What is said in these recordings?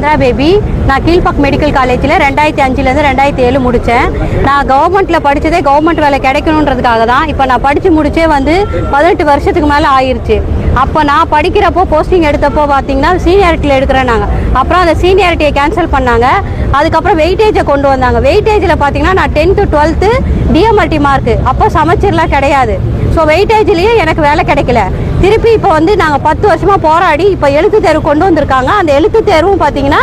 Chandra baby நான் Kilpauk medical காலேஜில் ரெண்டாயிரத்தி அஞ்சுலேருந்து ரெண்டாயிரத்தி ஏழு முடித்தேன் நான் கவர்மெண்ட்டில் படித்ததே கவர்மெண்ட் வேலை கிடைக்கணுன்றதுக்காக தான். இப்போ நான் படித்து முடிச்சே வந்து பதினெட்டு வருஷத்துக்கு மேலே ஆயிடுச்சு அப்போ நான் படிக்கிறப்போ போஸ்டிங் எடுத்தப்போ பார்த்தீங்கன்னா சீனியாரிட்டியில் எடுக்கிறேன் நாங்கள் அப்புறம் அந்த சீனியாரிட்டியை கேன்சல் பண்ணாங்க. அதுக்கப்புறம் வெயிட்டேஜை கொண்டு வந்தாங்க. வெயிட்டேஜில் பார்த்தீங்கன்னா நான் டென்த்து டுவெல்த்து டிஎம்எல்டி மார்க்கு அப்போ சமைச்சர்லாம் கிடையாது. ஸோ வெயிட்டேஜ்லேயே எனக்கு வேலை கிடைக்கல. திருப்பி இப்போ வந்து நாங்கள் பத்து வருஷமாக போராடி இப்போ எழுத்து தேர்வு கொண்டு வந்திருக்காங்க. அந்த எழுத்து தேர்வும் பார்த்தீங்கன்னா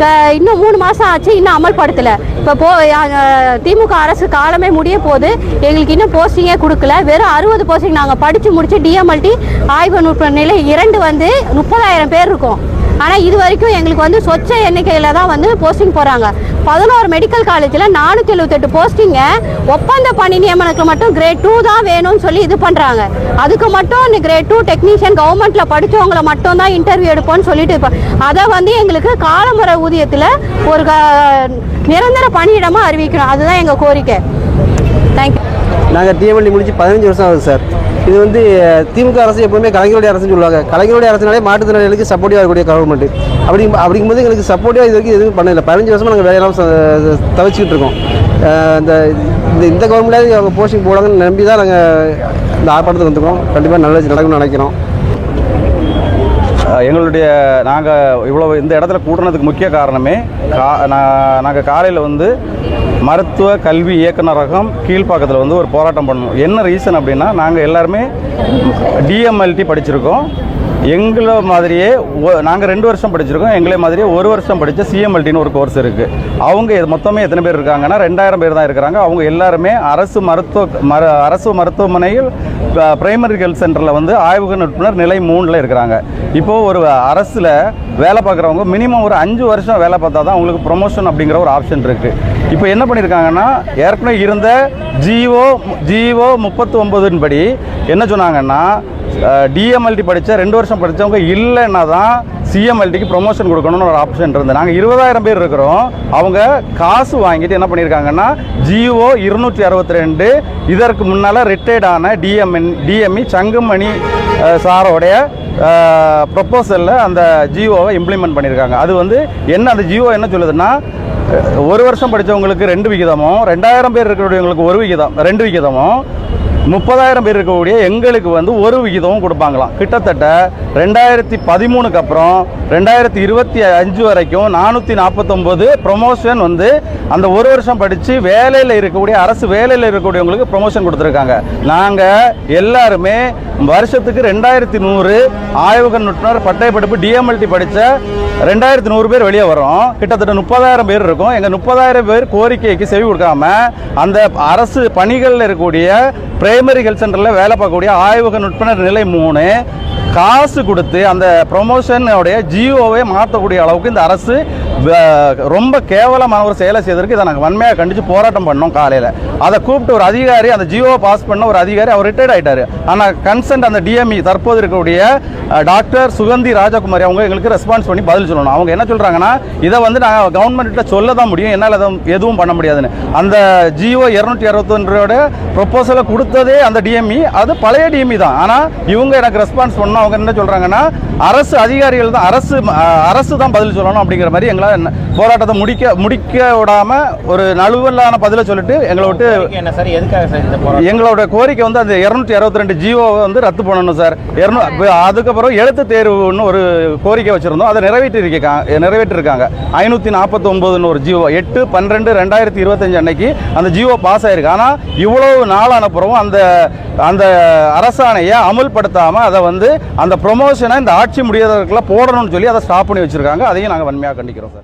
க- இன்னும் மூணு மாதம் ஆச்சு இன்னும் அமல்படுத்தலை. இப்போ போ திமுக அரசு காலமே முடிய போது எங்களுக்கு இன்னும் போஸ்டிங்கே கொடுக்கல. வெறும் அறுபது போஸ்டிங் நாங்கள் படித்து முடித்து டிஎம்எல்டி ஆய்வு நுட்ப நிலை இரண்டு வந்து முப்பதாயிரம் பேர் இருக்கும். ஆனால் இது வரைக்கும் எங்களுக்கு வந்து சொச்ச எண்ணிக்கையில் தான் வந்து போஸ்டிங் போகிறாங்க பதினோரு மெடிக்கல் காலேஜில் நானூற்றி எழுபத்தெட்டு போஸ்டிங்கை ஒப்பந்த பணி நியமனத்துக்கு மட்டும் கிரேட் டூ தான் வேணும்னு சொல்லி இது பண்ணுறாங்க அதுக்கு மட்டும் கிரேட் டூ டெக்னீஷியன் கவர்மெண்ட்டில் படித்தவங்கள மட்டும் தான் இன்டர்வியூ எடுப்போம்னு சொல்லிட்டு இப்போ அதை வந்து எங்களுக்கு காலமுறை ஊதியத்தில் ஒரு க- நிரந்தர பணியிடமாக அறிவிக்கணும் அதுதான் எங்கள் கோரிக்கை. தேங்க்யூ நாங்கள் டிஎம்எல்டி முடிச்சு பதினஞ்சு வருஷம் ஆகுது சார். இது வந்து திமுக அரசு எப்பவுமே கலைஞருடைய அரசுன்னு சொல்லுவாங்க. கலைஞருடைய அரசுனாலே மாற்றுத்திறனாளிகளுக்கு சப்போர்ட்டிவாக இருக்கக்கூடிய கவர்மெண்ட் அப்படி அப்படிங்கும்போது எங்களுக்கு சப்போர்ட்டிவாக இது வரைக்கும் எதுவும் பண்ணல பதினஞ்சு வருஷமாக நாங்கள் வேலையெல்லாம் ச- தவிச்சிக்கிட்டு இருக்கோம். இந்த இந்த இந்த கவர்மெண்ட்லேயே அவங்க போஸ்டிங் போடாங்கன்னு நம்பி தான் நாங்கள் இந்த ஆர்ப்பாட்டத்துக்கு வந்துருக்கோம். கண்டிப்பாக நல்லது நடக்கும்னு நினைக்கிறோம். எங்களுடைய நாங்கள் இவ்வளோ இந்த இடத்துல கூட்டினதுக்கு முக்கிய காரணமே கா நாங்கள் காலையில் வந்து மருத்துவ கல்வி இயக்குநரகம் கீழ்ப்பாக்கத்தில் வந்து ஒரு போராட்டம் பண்ணணும். என்ன ரீசன் அப்படின்னா நாங்கள் எல்லாருமே டிஎம்எல்டி படிச்சிருக்கோம். எங்களை மாதிரியே நாங்கள் ரெண்டு வருஷம் படிச்சிருக்கோம். எங்களை மாதிரியே ஒரு வருஷம் படித்த சிஎம்எல்டின்னு ஒரு கோர்ஸ் இருக்குது அவங்க மொத்தமே எத்தனை பேர் இருக்காங்கன்னா ரெண்டாயிரம் பேர் தான் இருக்கிறாங்க. அவங்க எல்லாருமே அரசு மருத்துவ மரு அரசு மருத்துவமனையில் பிரைமரி ஹெல்த் சென்டரில் வந்து ஆய்வக நிபுணர் நிலை மூணில் இருக்கிறாங்க. இப்போது ஒரு அரசில் வேலை பார்க்குறவங்க மினிமம் ஒரு அஞ்சு வருஷம் வேலை பார்த்தா தான் அவங்களுக்கு ப்ரொமோஷன் அப்படிங்கிற ஒரு ஆப்ஷன் இருக்குது இப்போ என்ன பண்ணியிருக்காங்கன்னா ஏற்கனவே இருந்த ஜிஓ ஜிஓ முப்பத்தி ஒம்பதுன்னு படி என்ன சொன்னாங்கன்னா டிஎம்எல்டி படித்த ரெண்டு வருஷம் படித்தவங்க இல்லைன்னா தான் சிஎம்எல்டிக்கு ப்ரொமோஷன் கொடுக்கணும்னு ஒரு ஆப்ஷன் இருந்தது. நாங்கள் இருபதாயிரம் பேர் இருக்கிறோம். அவங்க காசு வாங்கிட்டு என்ன பண்ணியிருக்காங்கன்னா ஜிஓ இருநூற்றி அறுபத்தி ரெண்டு இதற்கு முன்னால் ரிட்டையர்ட் ஆன டிஎம்என் டிஎம்இ சங்குமணி சாரோடைய ப்ரொப்போசலில் அந்த ஜிஓவை இம்ப்ளிமெண்ட் பண்ணியிருக்காங்க அது வந்து என்ன அந்த ஜிஓ என்ன சொல்லுதுன்னா ஒரு வருஷம் படித்தவங்களுக்கு ரெண்டு விகிதமும் ரெண்டாயிரம் பேர் இருக்கிறவங்களுக்கு ஒரு விகிதம் ரெண்டு விகிதமும் முப்பதாயிரம் பேர் இருக்கக்கூடிய எங்களுக்கு வந்து ஒரு விகிதமும் கொடுப்பாங்களாம். கிட்டத்தட்ட ரெண்டாயிரத்தி பதிமூணுக்கு அப்புறம் ரெண்டாயிரத்தி இருபத்தி அஞ்சு வரைக்கும் நானூற்றி நாற்பத்தொம்போது ப்ரொமோஷன் வந்து அந்த ஒரு வருஷம் படித்து வேலையில் இருக்கக்கூடிய அரசு வேலையில் இருக்கக்கூடியவங்களுக்கு ப்ரொமோஷன் கொடுத்துருக்காங்க. நாங்கள் எல்லாருமே வருஷத்துக்கு ரெண்டாயிரத்தி நூறு ஆய்வக நுட்பர் பட்டய படிப்பு டிஎம்எல்டி படித்த ரெண்டாயிரத்தி நூறு பேர் வெளியே வரும் கிட்டத்தட்ட முப்பதாயிரம் பேர் இருக்கும். எங்கள் முப்பதாயிரம் பேர் கோரிக்கைக்கு செவி கொடுக்காம அந்த அரசு பணிகளில் இருக்கக்கூடிய பிரைமரி ஹெல்த் சென்டரில் வேலை பார்க்கக்கூடிய ஆய்வக நுட்பனர் நிலை மூணு. காசு கொடுத்து அந்த ப்ரொமோஷனுடைய ஜியோவை மாற்றக்கூடிய அளவுக்கு இந்த அரசு ரொம்ப கேவலமான ஒரு செயலை செய்ததற்கு இதை நாங்கள் வன்மையாக கண்டித்து போராட்டம் பண்ணோம் காலையில். அதை கூப்பிட்டு ஒரு அதிகாரி அந்த ஜியோவை பாஸ் பண்ண ஒரு அதிகாரி அவர் ரிட்டையர்ட் ஆகிட்டார் ஆனால் கன்சென்ட் அந்த டிஎம்இ தற்போது இருக்கக்கூடிய டாக்டர் சுகந்தி ராஜகுமாரி அவங்க எங்களுக்கு ரெஸ்பான்ஸ் பண்ணி பதில் சொல்லணும். அவங்க என்ன சொல்கிறாங்கன்னா இதை வந்து நாங்கள் கவர்மெண்ட்டிட்ட சொல்ல தான் முடியும். என்னால் எதுவும் எதுவும் பண்ண முடியாதுன்னு. அந்த ஜியோ இரநூத்தி அறுபத்தொன்றோட ப்ரொப்போசலை கொடுத்ததே அந்த டிஎம்இ அது பழைய டிஎம்இ தான். ஆனால் இவங்க எனக்கு ரெஸ்பான்ஸ் பண்ணணும். அவங்க என்ன சொல்கிறாங்கன்னா அரசு அதிகாரிகள் தான் அரசு அரசு தான் பதில் சொல்லணும் அப்படிங்கிற மாதிரி எங்களால் போராட்டத்தை முடிக்க முடிக்க விடாம ஒரு நழுவலான பதிலை சொல்லிட்டு எங்களை விட்டு என்ன சார்? எதுக்காக சார் இந்த போராட்டம்? எங்களோட கோரிக்கை வந்து அந்த இரநூத்தி அறுபத்தி ரெண்டு ஜிஓவை வந்து ரத்து பண்ணணும் சார். இரநூ அதுக்கப்புறம் எழுத்து தேர்வுன்னு ஒரு கோரிக்கை வச்சிருந்தோம். அதை நிறைவேற்றி இருக்காங்க நிறைவேற்றிருக்காங்க. ஐநூற்றி நாற்பத்தொம்போதுன்னு ஒரு ஜிஓ. எட்டு பன்னிரெண்டு ரெண்டாயிரத்தி இருபத்தஞ்சு அன்னைக்கு அந்த ஜிஓ பாஸ் ஆயிருக்கு. ஆனால் இவ்வளவு நாளான பிறகும் அந்த அந்த அரசாணையை அமுல்படுத்தாமல் அதை வந்து அந்த ப்ரொமோஷனை இந்த ஆட்சி முடியாதவர்களை போடணும்னு சொல்லி அதை ஸ்டாப் பண்ணி வச்சிருக்காங்க. அதையும் நாங்கள் வன்மையாக கண்டிக்கிறோம்.